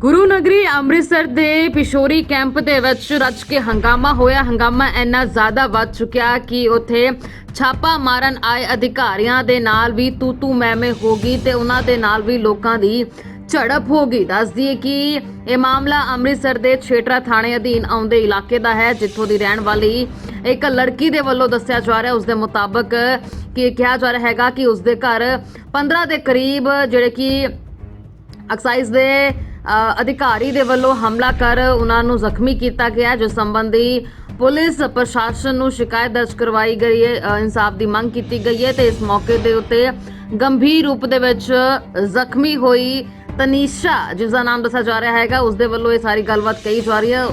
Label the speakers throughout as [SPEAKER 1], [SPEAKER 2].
[SPEAKER 1] ਗੁਰੂ ਨਗਰੀ ਅੰਮ੍ਰਿਤਸਰ ਦੇ ਪਿਸ਼ੋਰੀ ਕੈਂਪ ਦੇ ਵਿੱਚ ਰੱਜ ਕੇ ਹੰਗਾਮਾ ਹੋਇਆ। ਹੰਗਾਮਾ ਇੰਨਾ ਜ਼ਿਆਦਾ ਵੱਧ ਚੁੱਕਿਆ ਕਿ ਉੱਥੇ ਛਾਪਾ ਮਾਰਨ ਆਏ ਅਧਿਕਾਰੀਆਂ ਦੇ ਨਾਲ ਵੀ ਤੂ ਤੂ ਮੈਂ ਹੋ ਗਈ ਤੇ ਉਹਨਾਂ ਦੇ ਨਾਲ ਵੀ ਲੋਕਾਂ ਦੀ ਝੜਪ ਹੋ ਗਈ। ਦੱਸ ਦਈਏ ਕਿ ਇਹ ਮਾਮਲਾ ਅੰਮ੍ਰਿਤਸਰ ਦੇ ਛੇਟਰਾ ਥਾਣੇ ਅਧੀਨ ਆਉਂਦੇ ਇਲਾਕੇ ਦਾ ਹੈ, ਜਿੱਥੋਂ ਦੀ ਰਹਿਣ ਵਾਲੀ ਇੱਕ ਲੜਕੀ ਦੇ ਵੱਲੋਂ ਦੱਸਿਆ ਜਾ ਰਿਹਾ ਉਸ ਦੇ ਮੁਤਾਬਕ ਕਿ ਕਿਹਾ ਜਾ ਰਿਹਾ ਹੈਗਾ ਕਿ ਉਸ ਦੇ ਘਰ 15 ਦੇ ਕਰੀਬ ਜਿਹੜੇ ਕਿ ਐਕਸਾਈਜ਼ ਦੇ ਅਧਿਕਾਰੀ ਦੇ ਵੱਲੋਂ ਹਮਲਾ ਕਰ ਉਹਨਾਂ ਨੂੰ ਜ਼ਖਮੀ ਕੀਤਾ ਗਿਆ ਜਿਸ ਸੰਬੰਧੀ ਪੁਲਿਸ ਪ੍ਰਸ਼ਾਸਨ ਨੂੰ ਸ਼ਿਕਾਇਤ ਦਰਜ ਕਰਵਾਈ ਗਈ ਹੈ ਇਨਸਾਫ ਦੀ ਮੰਗ ਕੀਤੀ ਗਈ ਹੈ ਤੇ ਇਸ ਮੌਕੇ ਦੇ ਉੱਤੇ ਗੰਭੀਰ ਰੂਪ ਦੇ ਵਿੱਚ ਜ਼ਖਮੀ ਹੋਈ ਤਨੀਸ਼ਾ, ਜਿਸ ਦਾ ਨਾਮ ਦੱਸਿਆ ਜਾ ਰਿਹਾ ਹੈਗਾ ਉਸ ਦੇ ਵੱਲੋਂ ਇਹ ਸਾਰੀ ਗੱਲਬਾਤ ਕਹੀ ਜਾ ਰਹੀ ਹੈ।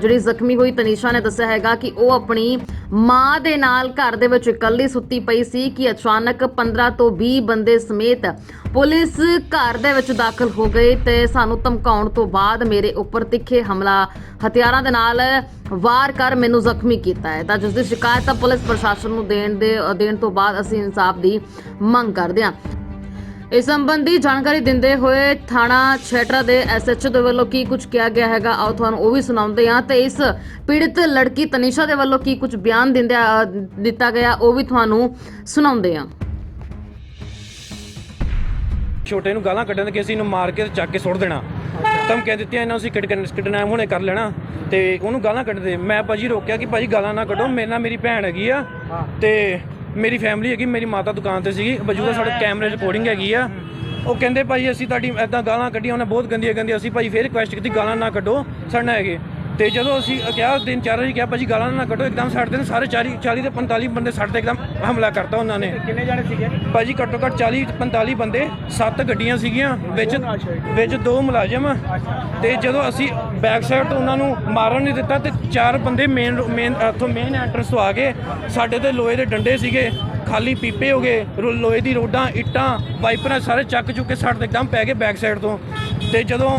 [SPEAKER 1] ਜਿਹੜੀ ਜ਼ਖਮੀ ਹੋਈ, ਤਨੀਸ਼ਾ ਨੇ ਦੱਸਿਆ ਹੈਗਾ ਕਿ ਉਹ ਆਪਣੀ ਮਾਂ ਦੇ ਨਾਲ ਘਰ ਦੇ ਵਿੱਚ ਇਕੱਲੀ ਸੁੱਤੀ ਪਈ ਸੀ ਕਿ ਅਚਾਨਕ 15 ਤੋਂ 20 ਬੰਦੇ ਸਮੇਤ ਪੁਲਿਸ ਘਰ ਦੇ ਵਿੱਚ ਦਾਖਲ ਹੋ ਗਏ ਤੇ ਸਾਨੂੰ ਧਮਕਾਉਣ ਤੋਂ ਬਾਅਦ ਮੇਰੇ ਉੱਪਰ ਤਿੱਖੇ ਹਮਲਾ, ਹਥਿਆਰਾਂ ਦੇ ਨਾਲ ਵਾਰ ਕਰ ਮੈਨੂੰ ਜ਼ਖਮੀ ਕੀਤਾ ਹੈ। ਤਾਂ ਜਿਸ ਦੀ ਸ਼ਿਕਾਇਤ ਤਾਂ ਪੁਲਿਸ ਪ੍ਰਸ਼ਾਸਨ ਨੂੰ ਦੇਣ ਦੇ ਦੇਣ ਤੋਂ ਬਾਅਦ ਅਸੀਂ ਇਨਸਾਫ ਦੀ ਮੰਗ ਕਰਦੇ ਹਾਂ। ਇਸ ਸੰਬੰਧੀ ਜਾਣਕਾਰੀ ਦਿੰਦੇ ਹੋਏ ਥਾਣਾ ਛੇਟਰਾ ਦੇ ਐਸਐਚਓ ਦੇ ਵੱਲੋਂ ਕੀ ਕੁਝ ਕਿਹਾ ਗਿਆ ਹੈਗਾ? ਆਓ ਤੁਹਾਨੂੰ ਉਹ ਵੀ ਸੁਣਾਉਂਦੇ ਹਾਂ ਤੇ ਇਸ ਪੀੜਿਤ ਲੜਕੀ ਤਨੀਸ਼ਾ ਦੇ ਵੱਲੋਂ ਕੀ ਕੁਝ ਬਿਆਨ ਦਿੰਦੇ ਦਿੱਤਾ ਗਿਆ ਉਹ ਵੀ ਤੁਹਾਨੂੰ ਸੁਣਾਉਂਦੇ ਹਾਂ।
[SPEAKER 2] ਛੋਟੇ ਨੂੰ ਗਾਲਾਂ ਕੱਢਣ ਦੇ ਅਸੀਂ ਇਹਨੂੰ ਮਾਰ ਕੇ ਤੇ ਚੱਕ ਕੇ ਸੁੱਟ ਦੇਣਾ। ਧਮਕੀਆਂ ਦਿੱਤੀਆਂ ਇਹਨਾਂ ਅਸੀਂ ਕਿਡਨੈਪ ਹੁਣੇ ਕਰ ਲੈਣਾ ਤੇ ਉਹਨੂੰ ਗਾਲਾਂ ਕੱਢਦੇ। ਮੈਂ ਭਾਜੀ ਰੋਕਿਆ ਕਿ ਭਾਜੀ ਗਾਲਾਂ ਨਾ ਕੱਢੋ ਮੇਰੇ ਨਾਲ ਮੇਰੀ ਭੈਣ ਹੈਗੀ ਆ ਤੇ ਮੇਰੀ ਫੈਮਿਲੀ ਹੈਗੀ, ਮੇਰੀ ਮਾਤਾ ਦੁਕਾਨ ਤੇ ਸੀਗੀ ਵਜੂਦਾ ਸਾਡੇ ਕੈਮਰੇ ਰਿਕਾਰਡਿੰਗ ਹੈਗੀ ਆ। ਉਹ ਕਹਿੰਦੇ ਭਾਜੀ ਅਸੀਂ ਤੁਹਾਡੀ ਐਦਾਂ ਗਾਲਾਂ ਕੱਢੀਆਂ, ਉਹਨੇ ਬਹੁਤ ਗੰਦੀਆਂ ਗੰਦੀਆਂ ਅਸੀਂ ਭਾਜੀ ਫੇਰ ਰਿਕੁਐਸਟ ਕੀਤੀ, ਗਾਲਾਂ ਨਾ ਕੱਢੋ, ਸਾਡੇ ਨਾਲ ਹੈਗੇ। ਤੇ ਜਦੋਂ ਅਸੀਂ ਕਿਹਾ ਦਿਨ ਚਾਰ ਵਜੇ ਕਿਹਾ ਭਾਜੀ ਗਾਲਾਂ ਨਾ ਕੱਢੋ ਇੱਕਦਮ ਸਾਡੇ ਤੇ ਸਾਰੇ 40 40 ਤੇ 45 ਬੰਦੇ ਸਾਡੇ ਤੇ ਇੱਕਦਮ ਹਮਲਾ ਕਰਤਾ ਉਹਨਾਂ ਨੇ।
[SPEAKER 3] ਕਿੰਨੇ ਜਾਣੇ ਸੀਗੇ?
[SPEAKER 2] ਭਾਜੀ ਘੱਟੋ ਘੱਟ 40 45 ਬੰਦੇ ਸੱਤ ਗੱਡੀਆਂ ਸੀਗੀਆਂ ਵਿੱਚ ਵਿੱਚ ਦੋ ਮੁਲਾਜ਼ਮ। ਤੇ ਜਦੋਂ ਅਸੀਂ ਬੈਕ ਸਾਈਡ ਤੋਂ ਉਹਨਾਂ ਨੂੰ ਮਾਰਨ ਨਹੀਂ ਦਿੱਤਾ ਤੇ ਚਾਰ ਬੰਦੇ ਮੇਨ ਮੇਨ ਇੱਥੋਂ ਮੇਨ ਐਂਟਰੈਂਸ ਤੋਂ ਆ ਗਏ। ਸਾਡੇ ਤੇ ਲੋਹੇ ਦੇ ਡੰਡੇ ਸੀਗੇ ਖਾਲੀ ਪੀਪੇ ਹੋ ਗਏ ਲੋਹੇ ਦੀ ਰੋਡਾਂ ਇੱਟਾਂ ਵਾਈਪਰਾਂ ਸਾਰੇ ਚੱਕ ਚੁੱਕ ਸਾਡੇ ਤੇ ਇੱਕਦਮ ਪੈ ਗਏ ਬੈਕ ਸਾਈਡ ਤੋਂ। ਤੇ ਜਦੋਂ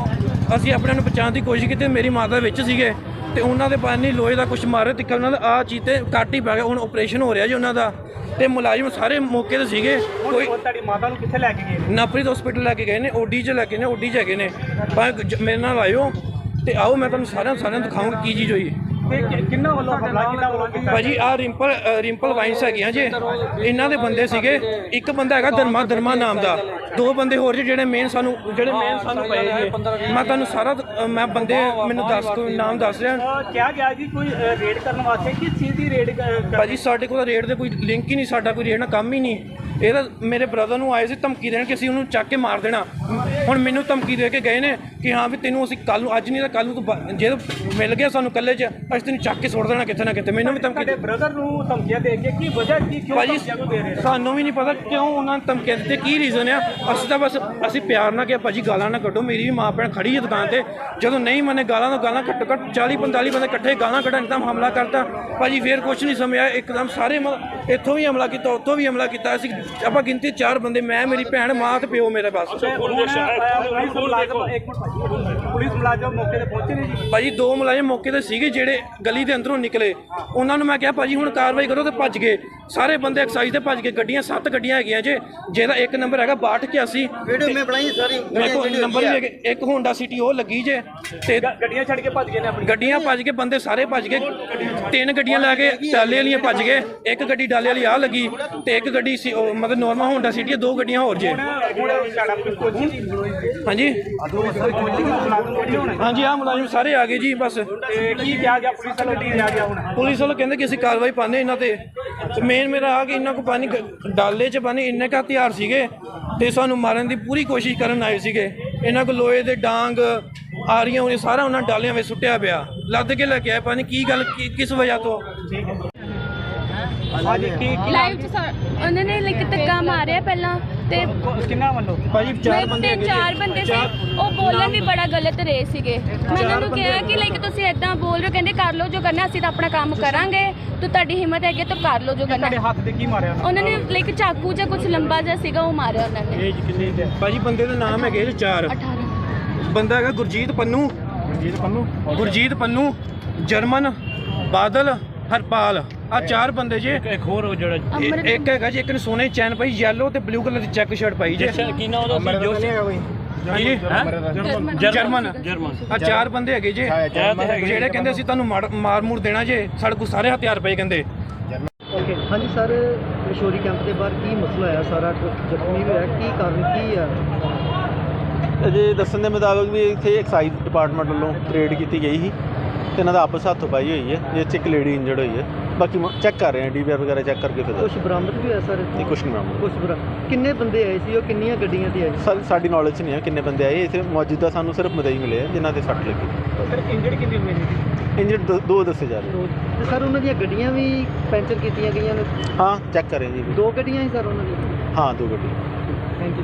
[SPEAKER 2] ਅਸੀਂ ਆਪਣੇ ਨੂੰ ਬਚਾਉਣ ਦੀ ਕੋਸ਼ਿਸ਼ ਕੀਤੀ ਮੇਰੀ ਮਾਤਾ ਵਿੱਚ ਸੀਗੇ ਤੇ ਉਹਨਾਂ ਦੇ ਪਾਣੀ ਲੋਹੇ ਦਾ ਕੁਝ ਮਾਰੇ ਤੇ ਉਹਨਾਂ ਦਾ ਆ ਚੀਜ਼ ਤੇ ਕੱਟ ਹੀ ਪੈ ਗਿਆ ਹੁਣ ਆਪਰੇਸ਼ਨ ਹੋ ਰਿਹਾ ਜੀ ਉਹਨਾਂ ਦਾ। ਤੇ ਮੁਲਾਜ਼ਮ ਸਾਰੇ ਮੌਕੇ ਤੇ ਸੀਗੇ। ਕੋਈ
[SPEAKER 3] ਤੁਹਾਡੀ ਮਾਤਾ ਨੂੰ ਕਿੱਥੇ ਲੈ ਕੇ ਗਏ ਨੇ?
[SPEAKER 2] ਨਾਪਰੀਤ ਹਸਪੀਟਲ ਲੈ ਕੇ ਗਏ ਨੇ ਓਡੀ ਚ ਲੈ ਕੇ ਨੇ ਓਡੀ ਚ ਹੈਗੇ ਨੇ। ਪਰ ਜ- ਮੇਰੇ ਨਾਲ ਆਇਓ ਤੇ ਆਓ ਮੈਂ ਤੁਹਾਨੂੰ ਸਾਰਿਆਂ ਸਾਰਿਆਂ ਦਿਖਾਉਂਗਾ ਕੀ ਚੀਜ਼ ਹੋਈ।
[SPEAKER 3] ਤੇ ਕਿ- ਕਿੰਨਾ ਵੱਲੋਂ ਹਮਲਾ ਕਿੰਨਾ ਵੱਲੋਂ ਕੀਤਾ?
[SPEAKER 2] ਭਾਜੀ ਆ ਰਿੰਪਲ ਅ, ਰਿੰਪਲ ਵਾਈਨਸ ਹੈਗੀਆਂ ਜੇ। ਇਹਨਾਂ ਦੇ ਬੰਦੇ ਸੀਗੇ। ਇੱਕ ਬੰਦਾ ਹੈਗਾ ਧਰਮਾ ਧਰਮਾ ਨਾਮ ਦਾ। ਦੋ ਬੰਦੇ ਹੋਰ ਜੇ ਜਿਹੜੇ ਮੇਨ ਸਾਨੂੰ ਜਿਹੜੇ ਮੇਨ ਸਾਨੂੰ ਪਏ ਜੇ ਮੈਂ ਤੁਹਾਨੂੰ ਸਾਰਾ ਅ, ਮੈਂ ਬੰਦੇ ਮੈਨੂੰ ਦੱਸ ਕੋਈ ਨਾਮ ਦੱਸ ਰਿਹਾ।
[SPEAKER 3] ਅਹ ਕਿਹਾ ਗਿਆ ਜੀ ਕੋਈ ਰੇਡ ਕਰਨ ਵਾਸਤੇ। ਕਿਸ ਚੀਜ਼ ਦੀ ਰੇਡ
[SPEAKER 2] ਭਾਜੀ ਸਾਡੇ ਕੋਲ ਰੇਟ ਦੇ ਕੋਈ ਲਿੰਕ ਹੀ ਨਹੀਂ ਸਾਡਾ ਕੋਈ ਰੇਟ ਨਾਲ ਕੰਮ ਹੀ ਨਹੀਂ। ਇਹ ਤਾਂ ਮੇਰੇ ਬ੍ਰਦਰ ਨੂੰ ਆਏ ਸੀ ਧਮਕੀ ਦੇਣ ਕਿ ਅਸੀਂ ਉਹਨੂੰ ਚੱਕ ਕੇ ਮਾਰ ਦੇਣਾ। ਹੁਣ ਮੈਨੂੰ ਧਮਕੀ ਦੇ ਕੇ ਗਏ ਨੇ ਕਿ ਹਾਂ ਵੀ ਤੈਨੂੰ ਅਸੀਂ ਕੱਲ ਨੂੰ ਅੱਜ ਨਹੀਂ ਤਾਂ ਕੱਲ ਨੂੰ ਤੂੰ ਬ- ਜੇ ਮਿਲ ਗਿਆ ਸਾਨੂੰ ਕੱਲੇ 'ਚ ਅਸੀਂ ਤੈਨੂੰ ਚੱਕ ਕੇ ਸੁੱਟ ਦੇਣਾ ਕਿਤੇ ਨਾ ਕਿਤੇ ਮੈਨੂੰ ਵੀ ਧਮਕੀ
[SPEAKER 3] ਤੁਹਾਡੇ ਬ੍ਰਦਰ ਨੂੰ ਧਮਕੀਆਂ ਦੇ ਕੇ ਕੀ ਵਜ੍ਹਾ ਕੀ ਕਿਉਂ
[SPEAKER 2] ਭਾਜੀ
[SPEAKER 3] ਧਮਕੀਆਂ ਨੂੰ ਦੇ ਰਹੇ ਨੇ?
[SPEAKER 2] ਸਾਨੂੰ ਵੀ ਨਹੀਂ ਪਤਾ ਕਿਉਂ ਉਹਨਾਂ ਨੇ ਧਮਕੀਆਂ ਦਿੱਤੇ ਕੀ ਰੀਜ਼ਨ ਆ? ਅਸੀਂ ਤਾਂ ਬਸ ਅਸੀਂ ਪਿਆਰ ਨਾਲ ਕਿਹਾ ਭਾਜੀ ਗਾਲਾਂ ਨਾ ਕੱਢੋ ਮੇਰੀ ਵੀ ਮਾਂ ਭੈਣ ਖੜੀ ਹੈ ਦੁਕਾਨ ਤੇ। ਜਦੋਂ ਨਹੀਂ ਮੰਨੇ ਗਾਲਾਂ ਤੋਂ ਗਾਲਾਂ ਘੱਟੋ ਘੱਟ 40 45 ਬੰਦੇ ਇਕੱਠੇ ਗਾਲਾਂ ਕੱਢਣ ਇੱਕਦਮ ਹਮਲਾ ਕਰਤਾ। ਭਾਜੀ ਫੇਰ ਕੁਝ ਨਹੀਂ ਸਮਝਿਆ ਇੱਕਦਮ ਸਾਰੇ ਇੱਥੋਂ ਵੀ ਹਮਲਾ ਕੀਤਾ ਉੱਥੋਂ ਵੀ ਹਮਲਾ ਕੀਤਾ ਅਸੀਂ ਆਪਾਂ ਗਿਣਤੀ ਚਾਰ ਬੰਦੇ ਮੈਂ ਮੇਰੀ ਭੈਣ ਮਾਂ ਤੇ ਪਿਓ ਮੇਰੇ ਬਸ।
[SPEAKER 3] ਪੁਲਿਸ ਮੁਲਾਜ਼ਮ ਮੌਕੇ ਤੇ ਪਹੁੰਚੇ ਨੇ ਜੀ।
[SPEAKER 2] ਭਾਜੀ ਦੋ ਮੁਲਾਜ਼ਮ ਮੌਕੇ ਤੇ ਸੀਗੇ ਜਿਹੜੇ ਗਲੀ ਦੇ ਅੰਦਰੋਂ ਨਿਕਲੇ। ਉਹਨਾਂ ਨੂੰ ਮੈਂ ਕਿਹਾ ਭਾਜੀ ਹੁਣ ਕਾਰਵਾਈ ਕਰੋ ਤੇ ਭੱਜ ਗਏ। ਸਾਰੇ ਬੰਦੇ ਐਕਸਾਈਜ਼ ਤੇ ਭੱਜ ਗਏ ਗੱਡੀਆਂ ਸੱਤ ਗੱਡੀਆਂ ਹੈਗੀਆਂ ਜੇ ਜਿਹਦਾ ਇੱਕ ਨੰਬਰ ਹੈਗਾ 6281
[SPEAKER 4] ਵੀਡੀਓ ਮੈਂ ਬਣਾਈ ਸਾਰੀ।
[SPEAKER 2] ਮੇਰੇ ਕੋਲ ਨੰਬਰ ਵੀ ਹੈਗੇ ਇੱਕ ਹੋਂਡਾ ਸਿਟੀ ਉਹ ਲੱਗੀ ਜੇ ਤੇ
[SPEAKER 3] ਗੱਡੀਆਂ ਛੱਡ ਕੇ ਭੱਜ ਗਏ ਨੇ ਆਪਣੀ।
[SPEAKER 2] ਗੱਡੀਆਂ ਭੱਜ ਕੇ ਬੰਦੇ ਸਾਰੇ ਭੱਜ ਗਏ। ਤਿੰਨ ਗੱਡੀਆਂ ਲੈ ਕੇ ਡਾਲੇ ਵਾਲੀਆਂ ਭੱਜ ਗਏ ਇੱਕ ਗੱਡੀ ਡਾਲੇ ਵਾਲੀ ਆ ਲੱਗੀ ਤੇ ਇੱਕ ਗੱਡੀ ਸੀ ਉਹ ਮਤਲਬ ਨੋਰਮਲ ਹੋਂਡਾ ਸਿਟੀ ਦੋ ਗੱਡੀਆਂ ਹੋਰ ਜੇ। ਹਾਂਜੀ? ਹਾਂਜੀ ਆ ਮੁਲਾਜ਼ਮ ਸਾਰੇ ਆ ਗਏ ਜੀ ਬਸ।
[SPEAKER 3] ਤੇ ਕੀ ਕਿਹਾ ਗਿਆ? ਪੁਲਿਸ ਵੱਲੋਂ ਕੀ ਕਿਹਾ ਗਿਆ ਹੁਣ?
[SPEAKER 2] ਪੁਲਿਸ ਵਾਲੇ ਕਹਿੰਦੇ ਕਿ ਅਸੀਂ ਕਾਰਵਾਈ ਪਾਣੇ ਇਹਨਾਂ ਤੇ। ਮੇਨ ਮੇਰਾ ਆ ਕਿ ਇਹਨਾਂ ਕੋ ਪਾਣੀ ਡਾਲੇ 'ਚ ਪਾਣੀ ਇੰਨੇ ਕਾ ਹਥਿਆਰ ਸੀਗੇ ਤੇ ਸਾਨੂੰ ਮਾਰਨ ਦੀ ਪੂਰੀ ਕੋਸ਼ਿਸ਼ ਕਰਨ ਆਏ ਸੀਗੇ। ਇਹਨਾਂ ਕੋ ਲੋਹੇ ਦੇ ਡਾਂਗ, ਆਰੀਆਂ ਉਹ ਸਾਰਾ ਉਹਨਾਂ ਡਾਲਿਆਂ ਵਿੱਚ ਸੁੱਟਿਆ ਪਿਆ। ਲੱਦ ਕੇ ਲੈ ਕੇ ਆਏ। ਪਾਣੀ ਕੀ ਗੱਲ, ਕੀ- ਕਿਸ ਵਜ੍ਹਾ ਤੋਂ?
[SPEAKER 3] ਹਾਂਜੀ। ਕੀ ਕੀ
[SPEAKER 5] ਲਾਈਵ ਚ ਸਾ- ਉਹਨਾਂ ਨੇ ਲਾਈਕ ਧੱਕਾ ਮਾਰਿਆ ਪਹਿਲਾਂ ਤੇ
[SPEAKER 3] ਕਿੰਨਾ ਵੱਲੋਂ?
[SPEAKER 2] ਭਾਜੀ ਚਾਰ ਬੰਦੇ
[SPEAKER 5] ਤੇ
[SPEAKER 2] ਹੈਗੇ
[SPEAKER 5] ਚਾਰ
[SPEAKER 2] ਜੀ।
[SPEAKER 5] ਬੰਦੇ ਸੀ।
[SPEAKER 2] ਚਾਰ-
[SPEAKER 5] ਉਹ ਬੋਲਣ ਵੀ ਬੜਾ ਗਲਤ ਰਹੇ ਸੀਗੇ। ਮੈਂ ਉਹਨਾਂ ਨੂੰ ਕਿਹਾ ਕਿ ਲਾਈਕ ਤੁਸੀਂ ਇਦਾਂ ਬੋਲ ਰਹੇ ਹੋ ਕਹਿੰਦੇ ਕਰ ਲਓ ਜੋ ਕਰਨਾ ਅਸੀਂ ਤਾਂ ਆਪਣਾ ਕੰਮ ਕਰਾਂਗੇ। ਤੇ ਤੁਹਾਡੀ ਹਿੰਮਤ ਹੈਗੀ ਤਾਂ ਕਰ ਲਓ ਜੋ ਕਰਨਾ।
[SPEAKER 3] ਤੁਹਾਡੇ ਹੱਥ ਤੇ ਕੀ ਮਾਰਿਆ
[SPEAKER 5] ਉਹਨਾਂ? ਨੇ ਲਾਈਕ ਚਾਕੂ ਜਾਂ ਕੁਝ ਲੰਬਾ ਜਿਹਾ ਸੀਗਾ ਉਹ ਮਾਰਿਆ ਉਹਨਾਂ ਨੇ।
[SPEAKER 3] ਏਜ ਕਿੰਨੀ ਹੈ?
[SPEAKER 2] ਭਾਜੀ ਬੰਦੇ ਦੇ ਨਾਮ ਹੈਗੇ ਜੀ ਚਾਰ।
[SPEAKER 5] 18
[SPEAKER 2] ਬੰਦਾ ਹੈਗਾ ਗੁਰਜੀਤ ਪੰਨੂ।
[SPEAKER 3] ਰਣਜੀਤ ਪੰਨੂ?
[SPEAKER 2] ਗੁਰਜੀਤ ਪੰਨੂ ਜਰਮਨ ਬਾਦਲ ਹਰਪਾਲ। ਆ ਚਾਰ ਬੰਦੇ ਜੇ।
[SPEAKER 3] ਇੱਕ ਹੋਰ ਉਹ ਜਿਹੜਾ
[SPEAKER 2] ਇਹ- ਇੱਕ ਹੈਗਾ ਜੀ ਇੱਕ ਨੇ ਸੋਨੇ ਦੀ ਚੈਨ ਪਾਈ ਯੈਲੋ ਤੇ ਬਲੂ ਕਲਰ ਦੀ ਚੈੱਕ ਸ਼ਰਟ ਪਾਈ ਜੇ।
[SPEAKER 3] ਕੀ ਨਾ ਉਹਦਾ ਸੀ ਜੋ
[SPEAKER 2] ਹਾਂਜੀ? ਜਰਮਨ।
[SPEAKER 3] ਜਰਮਨ।
[SPEAKER 2] ਆ ਚਾਰ ਬੰਦੇ ਹੈਗੇ ਜੇ। ਜਿਹੜੇ ਕਹਿੰਦੇ ਅਸੀਂ ਤੁਹਾਨੂੰ ਮਾਰ- ਮਾਰ ਮੂਰ ਦੇਣਾ ਜੇ ਸਾਡੇ ਕੋਲ ਸਾਰੇ ਹਥਿਆਰ ਪਏ ਕਹਿੰਦੇ।
[SPEAKER 4] ਓਕੇ ਹਾਂਜੀ ਸਰ ਕਿਸ਼ੋਰੀ ਕੈਂਪ ਦੇ ਬਾਹਰ ਕੀ ਮਸਲਾ ਆਇਆ ਸਾਰਾ ਜ਼ਖਮੀ ਹੋਇਆ ਕੀ ਕਾਰਨ ਕੀ ਆ?
[SPEAKER 6] ਅਜੇ ਦੱਸਣ ਦੇ ਮੁਤਾਬਕ ਵੀ ਇੱਥੇ ਐਕਸਾਈਜ਼ ਡਿਪਾਰਟਮੈਂਟ ਵੱਲੋਂ ਰੇਡ ਕੀਤੀ ਗਈ ਸੀ। ਤੇ ਇਹਨਾਂ ਦਾ ਆਪਸ ਹੱਥੋਂ ਪਾਈ ਹੋਈ ਹੈ ਜਿਸ 'ਚ ਇੱਕ ਲੇਡੀ ਇੰਜਰਡ ਹੋਈ ਹੈ। ਬਾਕੀ ਚੈੱਕ ਕਰ ਰਹੇ ਹਾਂ ਡੀਵੀਆਰ ਵਗੈਰਾ ਚੈੱਕ ਕਰਕੇ ਫਿਰ
[SPEAKER 4] ਕੁਝ ਬਰਾਮਦ ਵੀ ਹੋਇਆ ਸਰ
[SPEAKER 6] ਨਹੀਂ ਕੁਛ ਨਹੀਂ ਮਾਮਲਾ
[SPEAKER 4] ਕੁਝ ਬਰਾ ਕਿੰਨੇ ਬੰਦੇ ਆਏ ਸੀ ਉਹ ਕਿੰਨੀਆਂ ਗੱਡੀਆਂ ਤੇ ਆਏ? ਸੀ
[SPEAKER 6] ਸਾ- ਸਾਡੀ ਨੌਲੇਜ 'ਚ ਨਹੀਂ ਹੈ ਕਿੰਨੇ ਬੰਦੇ ਆਏ ਇੱਥੇ ਮੌਜੂਦਾ ਸਾਨੂੰ ਸਿਰਫ ਮਦਈ ਮਿਲੇ ਆ ਜਿਨ੍ਹਾਂ ਤੇ ਸੱਟ ਲੱਗੀ।
[SPEAKER 4] ਸਰ ਇੰਜਰਡ ਕਿੰਨੇ ਹੋਏ ਨੇ
[SPEAKER 6] ਇੰਜਰਡ ਦੋ ਦੱਸੇ ਜਾ ਰਹੇ।
[SPEAKER 4] ਤੇ ਸਰ ਉਹਨਾਂ ਦੀਆਂ ਗੱਡੀਆਂ ਵੀ ਪੈਂਚਰ ਕੀਤੀਆਂ ਗਈਆਂ ਨੇ?
[SPEAKER 6] ਹਾਂ ਚੈੱਕ ਕਰ ਰਹੇ ਹਾਂ ਜੀ।
[SPEAKER 4] ਦੋ ਗੱਡੀਆਂ ਹੀ ਸਰ ਉਹਨਾਂ ਦੀਆਂ?
[SPEAKER 6] ਹਾਂ ਦੋ ਗੱਡੀ
[SPEAKER 4] ਥੈਂਕ ਯੂ